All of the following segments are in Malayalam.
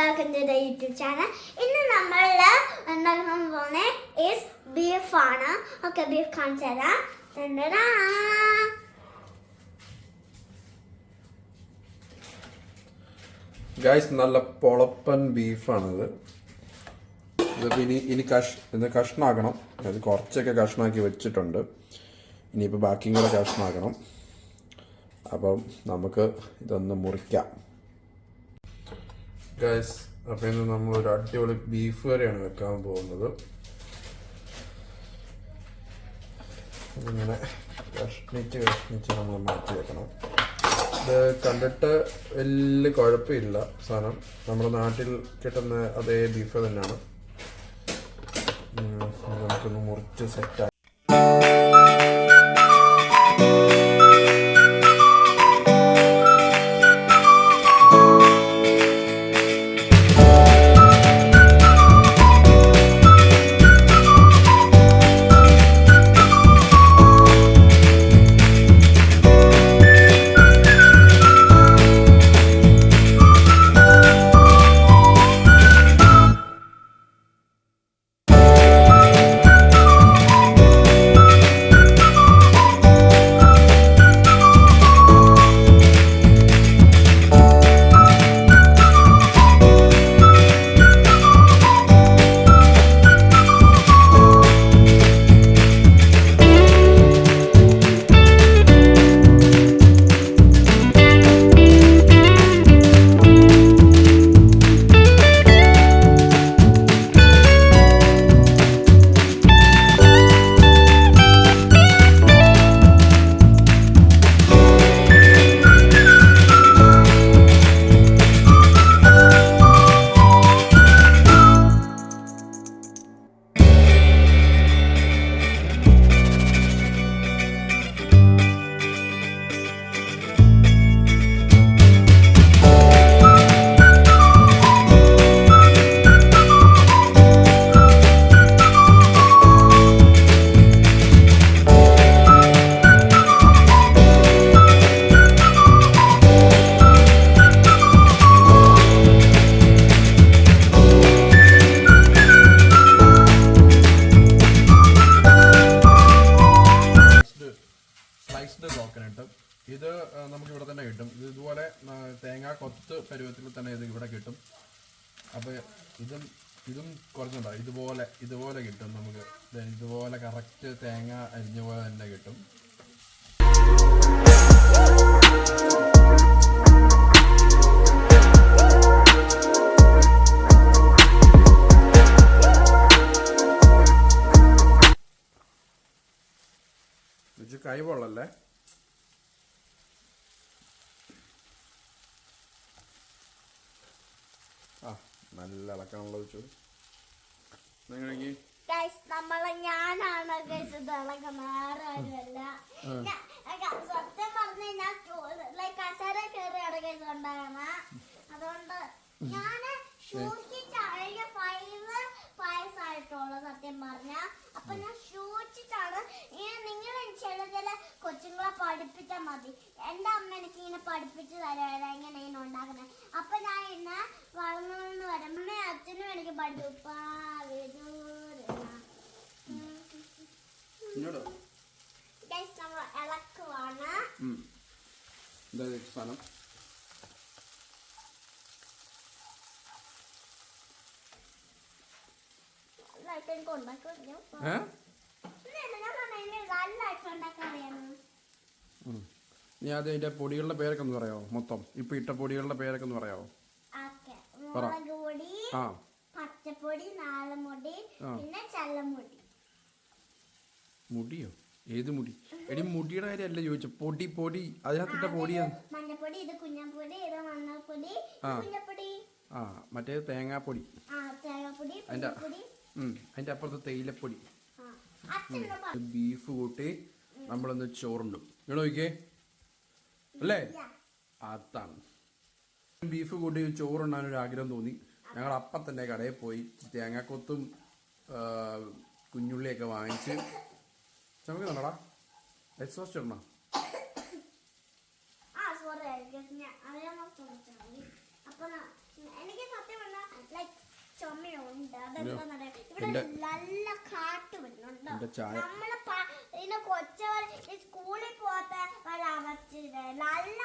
ബാക്ക് എന്റെ യൂട്യൂബ് ചാനൽ. ഇന്ന് നമ്മൾ ഉണ്ടാക്കാൻ പോകുന്ന ഈസ് ബീഫാണ് ഓക്കെ ബീഫ് കാണിച്ചു തരാം. ഗൈസ് നല്ല പൊളപ്പൻ ബീഫാണിത് ഇതിപ്പോൾ ഇനി ഇനി കഷ് ഇത് കഷ്ണാക്കണം. അത് കുറച്ചൊക്കെ കഷ്ണാക്കി വെച്ചിട്ടുണ്ട്. ഇനിയിപ്പോൾ ബാക്കിയും കൂടെ കഷ്ണാക്കണം. അപ്പം നമുക്ക് ഇതൊന്ന് മുറിക്കാം. ഗായ്സ് അപ്പം ഇന്ന് നമ്മൾ ഒരു അടിപൊളി ബീഫ് കറിയാണ് വെക്കാൻ പോകുന്നത്. ഇങ്ങനെ കഷ്ണിച്ച് കഷ്ണിച്ച് നമ്മൾ മാറ്റി വെക്കണം. ഇത് കണ്ടിട്ട് വലിയ കുഴപ്പമില്ല സാധനം. നമ്മുടെ നാട്ടിൽ കിട്ടുന്ന അതേ ബീഫ് തന്നെയാണ്. നമുക്കൊന്ന് മുറിച്ച് സെറ്റാക്കി ഇതും ഇതും കുറച്ചുണ്ടോ? ഇതുപോലെ ഇതുപോലെ കിട്ടും നമുക്ക്. ഇതുപോലെ കറക്റ്റ് തേങ്ങ അരിഞ്ഞ പോലെ തന്നെ കിട്ടും. കൈ പൊള്ളല്ലേ? നല്ല ഇളക്കാണല്ലോ വെച്ചു നമ്മളെ ഞാനാണ് സത്യം പറഞ്ഞു ഞാൻ ലൈക്ക് കസേര അതുകൊണ്ട് സൂക്ഷിച്ചാണ് എനിക്ക് ഫൈവ് വയസ്സായിട്ടുള്ളൂ സത്യം പറഞ്ഞ അപ്പൊ ഞാൻ സൂക്ഷിച്ചാണ് നിങ്ങൾ ചില ചില കൊച്ചുങ്ങളെ പഠിപ്പിച്ചാൽ മതി. എന്റെ അമ്മ എനിക്ക് ഇങ്ങനെ പഠിപ്പിച്ചു എങ്ങനെ ഇങ്ങനെ ഉണ്ടാക്കുന്നത് അപ്പൊ ഞാൻ ഇന്ന് വളർന്നു വളർന്നു വരും. അമ്മയും അച്ഛനും എനിക്ക് ഗൈസ് നമ്മൾ ഇളക്കുവാണ്. ഉണ്ടാക്കാൻ അറിയാം. ഏ? ഇല്ല, ഞാൻ പറഞ്ഞ നല്ലതായിട്ട് ഉണ്ടാക്കാൻ അറിയാമോ. നീ ആദ്യം അതിന്റെ പൊടികളുടെ പേരൊക്കെ ഒന്ന് പറയാമോ മൊത്തം? ഇപ്പൊ ഇട്ട പൊടികളുടെ പേരൊക്കെ ഒന്ന് പറയാമോ ഓക്കെ. പറ. ആ. പച്ചപ്പൊടി നാളമുടി പിന്നെ ചല്ലമുടി മുടിയോ? ഏത് മുടി? എടി മുടിയുടെ കാര്യമല്ല ചോദിച്ചു. പൊടി പൊടി. അതിനകത്തിട്ട പൊടിയാണ് മഞ്ഞപ്പൊടി ഇത് കുഞ്ഞപ്പൊടി ഇത് മഞ്ഞപ്പൊടി ആ. കുഞ്ഞപ്പൊടി. ആ മറ്റേത് തേങ്ങാപ്പൊടി. അതിന്റെ അപ്പുറത്ത് തേയിലപ്പൊടി. ബീഫ് കൂട്ടി നമ്മളൊന്ന് ചോറുണ്ടും. ഇവിടെ നോക്കിയേ അല്ലേ. അതാണ്. ബീഫ് കൂട്ടി ചോറുണ്ണാൻ ഒരു ആഗ്രഹം തോന്നി. ഞങ്ങൾ അപ്പം തന്നെ കടയിൽ പോയി. തേങ്ങാക്കൊത്തും കുഞ്ഞുള്ളിയൊക്കെ വാങ്ങിച്ച്. ചമക്കുന്നുണ്ടോടാ എക്സോസ്റ്റ് ഇടണോ എനിക്ക് സത്യം പറഞ്ഞാൽ എന്റെ നല്ല കാറ്റ് വരുന്നുണ്ട്. എന്റെ ചായ നമ്മളെ പ- കൊച്ചവൾ കൊച്ചവർ സ്കൂളിൽ പോകാത്ത ഒരവസ്ഥ നല്ല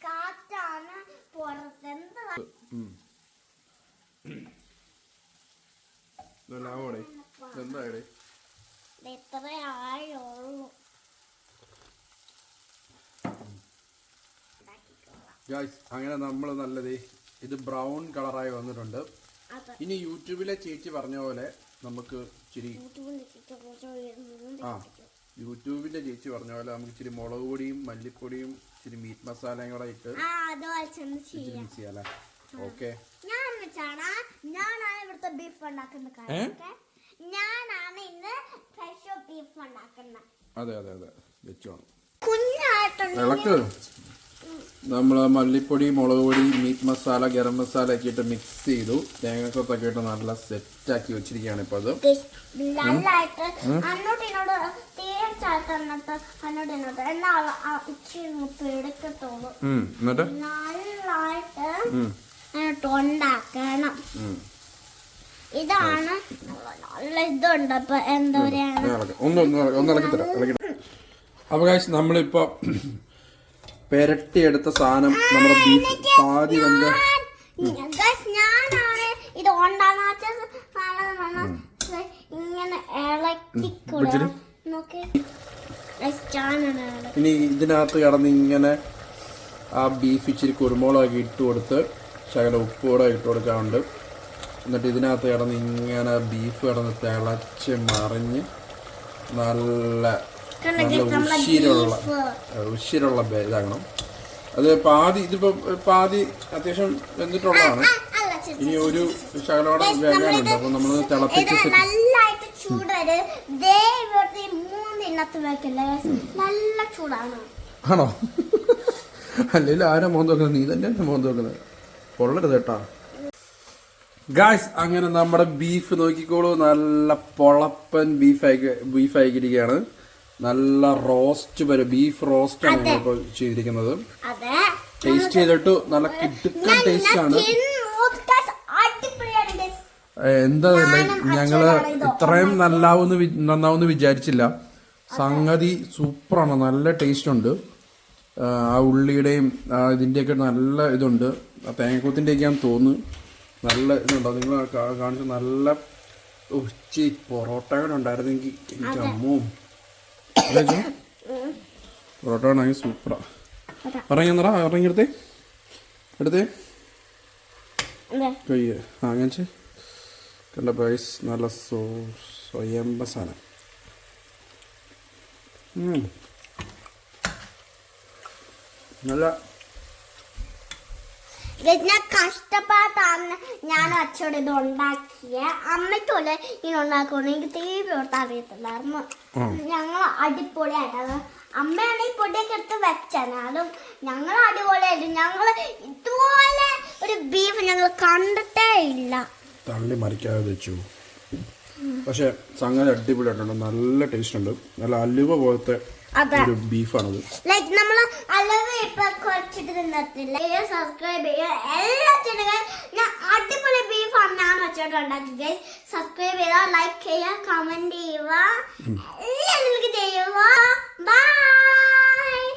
കാറ്റാണ് പുറത്ത്. എന്ത് ആയുള്ളൂ. ഗായ്സ് അങ്ങനെ നമ്മൾ നല്ലത് ഇത് ബ്രൗൺ കളറായി വന്നിട്ടുണ്ട്. ഇനി യൂട്യൂബിലെ ചേച്ചി പറഞ്ഞ പോലെ നമുക്ക് ഇച്ചിരി ആ യൂട്യൂബിന്റെ ചേച്ചി പറഞ്ഞ പോലെ നമുക്ക് ഇച്ചിരി മുളക് പൊടിയും മല്ലിപ്പൊടിയും ഇച്ചിരി മീറ്റ് മസാലയും കൂടെ ഇട്ട് ഇച്ചിരി മിക്സ് ചെയ്യാം ഓക്കെ. ഞാൻ വെച്ചാണ് ഞാനാണ് ഇവിടുത്തെ ബീഫ് ഉണ്ടാക്കുന്ന കാര്യം okay? ഞാനാണ് ഇന്ന് ഫ്രഷ് ബീഫ് ഉണ്ടാക്കുന്നത് അതെ അതെ അതെ. വെച്ചോണം. കുഞ്ഞായിട്ടുണ്ട് നമ്മൾ മല്ലിപ്പൊടി മുളക് പൊടി മീറ്റ് മസാല ഗരം മസാല ഒക്കെ ഇട്ട് മിക്സ് ചെയ്തു. തേങ്ങക്കൊത്തൊക്കെ ഇട്ട് നല്ല സെറ്റാക്കി വെച്ചിരിക്കുകയാണ് ഇപ്പോൾ അത്. എന്നിട്ട്? ഉണ്ടാക്കണം. ഇതാണ് നല്ല ഇതുണ്ട് എന്താ പറയാ. അപ്പൊ കാശ് നമ്മളിപ്പോ പെരട്ടിയെടുത്ത സാധനം നമ്മുടെ ബീഫ് പാതി വന്ന് ഇനി ഇതിനകത്ത് കിടന്ന് ഇങ്ങനെ ആ ബീഫ് ഇച്ചിരി കുരുമുളകൊക്കെ ഇട്ട് കൊടുത്ത് ശകല ഉപ്പ് കൂടെ ഇട്ട് കൊടുക്കാറുണ്ട്. എന്നിട്ട് ഇതിനകത്ത് കിടന്ന് ഇങ്ങനെ ബീഫ് കടന്ന് തിളച്ച് മറിഞ്ഞ് നല്ല നല്ല ഉശിരുള്ള ഇതാകണം. അത് പാതി ഇതിപ്പോ പാതി അത്യാവശ്യം വെന്തിട്ടുള്ളതാണ്. ഇനി ഒരു ശകലോടെ വേകാനുണ്ട് അപ്പൊ നമ്മൾ തിളപ്പിച്ച് ചൂടൊരു മൂന്നിനകത്ത് വെക്കില്ല? നല്ല ചൂടാണ്. ആണോ? അല്ലെങ്കിൽ ആരാ മോൻ തോക്കുന്നത് നീ തന്നെ മോൻ തോക്കുന്നത് പൊള്ളരുത് കേട്ടാ. ഗായ്സ് അങ്ങനെ നമ്മുടെ ബീഫ് നോക്കിക്കോളൂ. നല്ല പൊളപ്പൻ ബീഫ് ആയി ബീഫ് ആയിരിക്കുകയാണ് നല്ല റോസ്റ്റ് വരെ ബീഫ് റോസ്റ്റ് ആണ് നമ്മളിപ്പോൾ ചെയ്തിരിക്കുന്നത്. ടേസ്റ്റ് ചെയ്തിട്ട് നല്ല കിടുക്കൻ ടേസ്റ്റ് ആണ്. എന്താ ഞങ്ങൾ ഇത്രയും നല്ലാവുന്ന നന്നാവുന്ന വിചാരിച്ചില്ല. സംഗതി സൂപ്പറാണ്. നല്ല ടേസ്റ്റ് ഉണ്ട്. ആ, ഉള്ളിയുടെയും ഇതിന്റെയൊക്കെ ഇതിന്റെയൊക്കെ നല്ല ഇതുണ്ട്. ആ തേങ്ങക്കൂത്തിന്റെയൊക്കെയാന്ന് തോന്നുന്നു. നല്ല ഇതുണ്ടോ. നിങ്ങൾ കാണിച്ച നല്ല ഉച്ചി പൊറോട്ട കൂടെ ഉണ്ടായിരുന്നെങ്കിൽ എനിക്ക് പൊറോട്ട ആണെങ്കിൽ സൂപ്പറാ. ഇറങ്ങി നിറ ഇറങ്ങിയെടുത്തേ. എടുത്തേ. കയ്യ്. ആ അങ്ങനെ കണ്ട പൈസ് നല്ല സോ സ്വയംബ സാധനം. നല്ല ഞാൻ കഷ്ടപ്പാട്ടാണ് ഞാൻ അച്ഛനോട് ഇത് ഉണ്ടാക്കിയ. അമ്മയ്ക്കോലെ ഇങ്ങനെ ഉണ്ടാക്കുമെന്ന് എനിക്ക് തീരെ ഓർത്ത് അറിയത്തില്ലായിരുന്നു. ഞങ്ങൾ അടിപൊളിയായിട്ടാണ്. അമ്മയാണ് ഈ പൊടിയൊക്കെ എടുത്ത് വെച്ചാലും ഞങ്ങൾ അടിപൊളിയായിട്ട് ഞങ്ങൾ ഇതുപോലെ ഒരു ബീഫ് ഞങ്ങൾ കണ്ടിട്ടേ ഇല്ല. തള്ളി മറിക്കാതെ വെച്ചു. പക്ഷെ സംഗതി അടിപൊളിയായിട്ടുണ്ട്. നല്ല ടേസ്റ്റ് ഉണ്ട്. നല്ല അലുവ പോലത്തെ ഒരു ബീഫാണത് ലൈക്ക് നമ്മൾ അളവ് ഇപ്പൊ കുറച്ചിട്ട് നിന്നിട്ടില്ല സബ്സ്ക്രൈബ് ചെയ്യുക. എല്ലാത്തിനും ഞാൻ അടിപൊളി ബീഫാണ് ഞാൻ വെച്ചോണ്ട് ഉണ്ടാക്കി സബ്സ്ക്രൈബ് ചെയ്യുക ലൈക്ക് ചെയ്യുക കമന്റ് ചെയ്യുക. എല്ലാം ചെയ്യുക. ബൈ